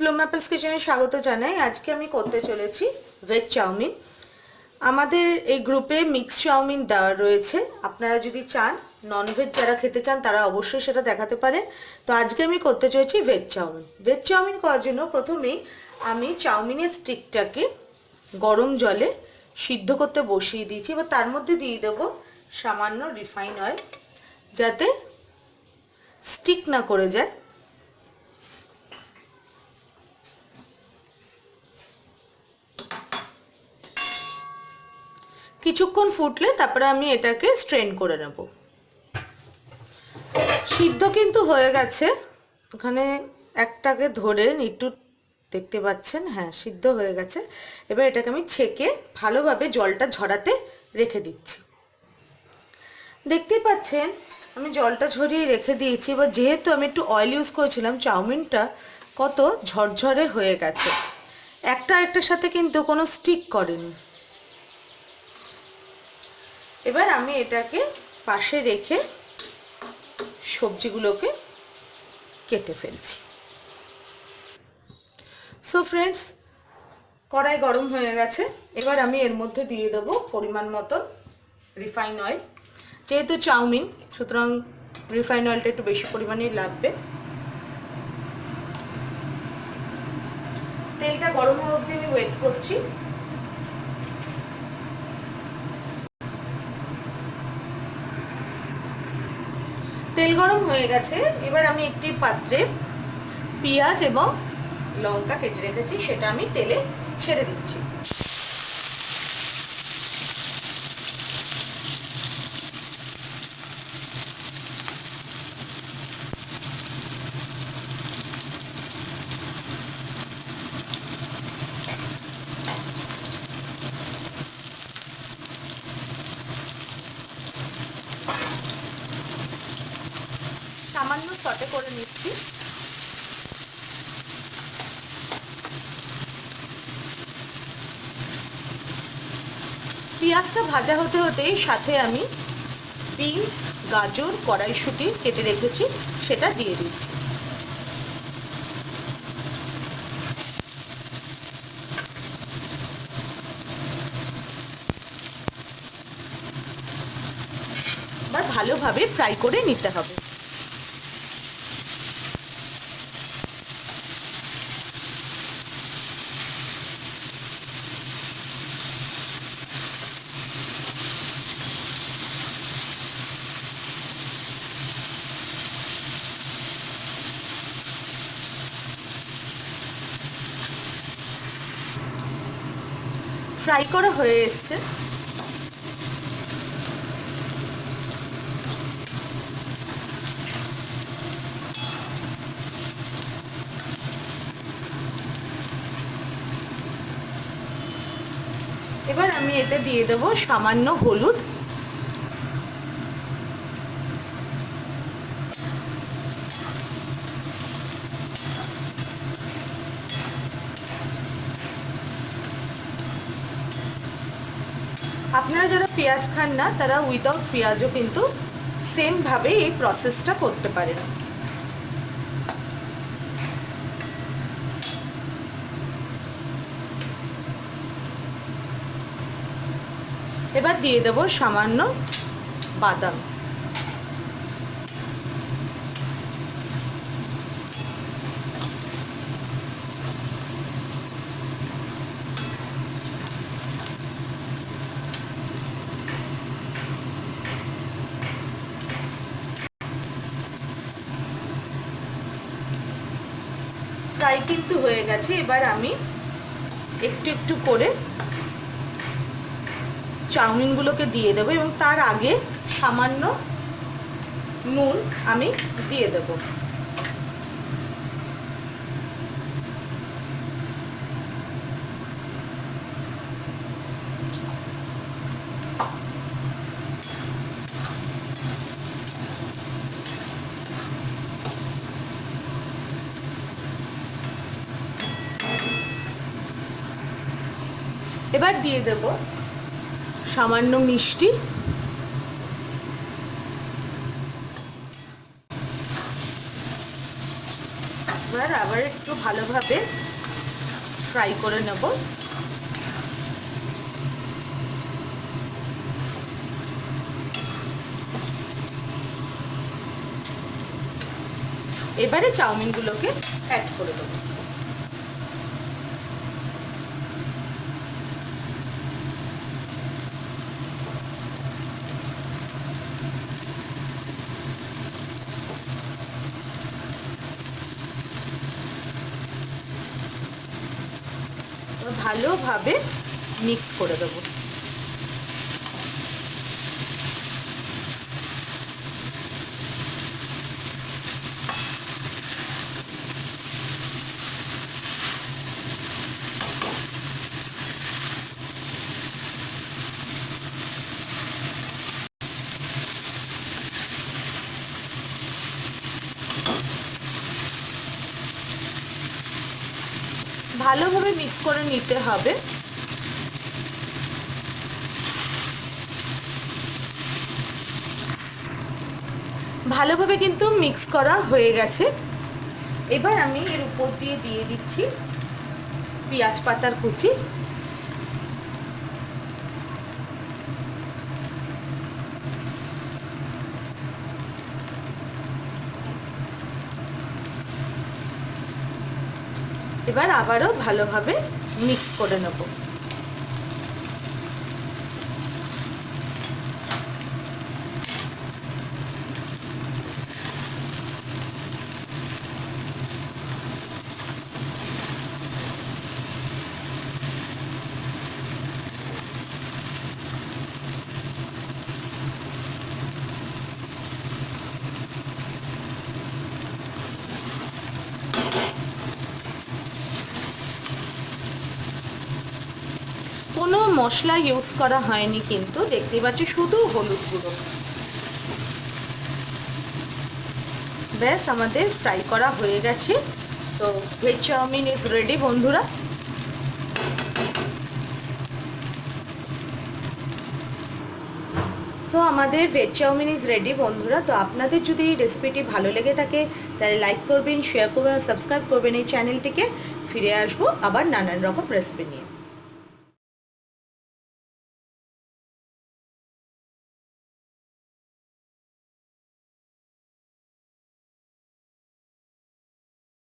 Plum apples কিচেনে স্বাগত জানাই। আজকে আমি করতে চলেছি ভেজ চাউমিন। আমাদের এই গ্রুপে মিক্স চাউমিন দেওয়া রয়েছে। আপনারা যদি চান ননভেজ যারা খেতে চান, তারা অবশ্যই সেটা দেখাতে পারেন। তো আজকে আমি করতে চলেছি ভেজ চাউমিন। ভেজ চাউমিন করার জন্য প্রথমেই আমি চাউমিনের স্টিকটাকে গরম জলে সিদ্ধ করতে বসিয়ে দিয়েছি। এবার তার মধ্যে দিয়ে দেবো সামান্য রিফাইন অয়েল যাতে স্টিক না করে যায়। কিছুক্ষণ ফুটলে তারপরে আমি এটাকে স্ট্রেন করে নেব। সিদ্ধ কিন্তু হয়ে গেছে। ওখানে একটাকে ধরে একটু দেখতে পাচ্ছেন? হ্যাঁ সিদ্ধ হয়ে গেছে। এবার এটাকে আমি ছেঁকে ভালোভাবে জলটা ঝরাতে রেখে দিচ্ছি। দেখতেই পাচ্ছেন, আমি জলটা ঝরিয়ে রেখে দিয়েছি। এবার যেহেতু আমি একটু অয়েল ইউজ করেছিলাম, চাউমিনটা কত ঝরঝরে হয়ে গেছে। একটা একটার সাথে কিন্তু কোনো স্টিক করেনি। এবার আমি এটাকে পাশে রেখে সবজিগুলোকে কেটে ফেলছি। সো ফ্রেন্ডস কড়াই গরম হয়ে গেছে। এবার আমি এর মধ্যে দিয়ে দেবো পরিমাণ মতন রিফাইন অয়েল যেহেতু চাউমিন, সুতরাং রিফাইন অয়েলটা একটু বেশি পরিমাণেই লাগবে। তেলটা গরম হওয়া অবধি আমি ওয়েট করছি। তেল গরম হয়ে গেছে। এবার আমি একটি পাত্রে পেঁয়াজ এবং লঙ্কা কেটে রেখেছি, সেটা আমি তেলে ছেড়ে দিচ্ছি। সামান্য সটে করে নিচ্ছি। পেঁয়াজটা ভাজা হতে হতেই সাথে আমি বিনস, গাজর, কড়াইশুঁটি কেটে রেখেছি, সেটা দিয়ে দিচ্ছি। ভালোভাবে ফ্রাই করে নিতে হবে। ফ্রাই করা হয়ে এসছে। এবার আমি এতে দিয়ে দেবো সামান্য হলুদ। আপনারা যারা পেঁয়াজ খান না, তারা উইদাউট পেঁয়াজও কিন্তু সেমভাবে এই প্রসেসটা করতে পারেন। এবার দিয়ে দেব সামান্য বাদাম। ফ্রাই কিন্তু হয়ে গেছে। এবার আমি একটু একটু করে চাউমিনগুলোকে দিয়ে দেবো এবং তার আগে সামান্য নুন আমি দিয়ে দেব। এবার দিয়ে দেব সামান্য মিষ্টি। এবার আবার একটু ভালোভাবে ফ্রাই করে নেব। এবারে চাউমিনগুলোকে অ্যাড করে দেবো। ভালোভাবে মিক্স করে দেবো। ভালোভাবে মিক্স করে নিতে হবে। ভালোভাবে কিন্তু মিক্স করা হয়ে গেছে। এবার আমি এর উপর দিয়ে দিয়ে দিচ্ছি পেঁয়াজ পাতার কুচি। এবার আবারও ভালোভাবে মিক্স করে নেব কোনো মশলা ইউজ করা হয়নি কিন্তু, দেখতে পাচ্ছি শুধু হলুদ গুঁড়ো। ব্যাস, আমাদের ফ্রাই করা হয়ে গেছে। তো ভেজ চাউমিন ইজ রেডি বন্ধুরা। সো আমাদের ভেজ চাউমিন ইজ রেডি বন্ধুরা। তো আপনাদের যদি এই রেসিপিটি ভালো লেগে থাকে, তাহলে লাইক করবেন শেয়ার করবেন সাবস্ক্রাইব করবেন এই চ্যানেলটিকে ফিরে আসব আবার নানান রকম রেসিপি নিয়ে।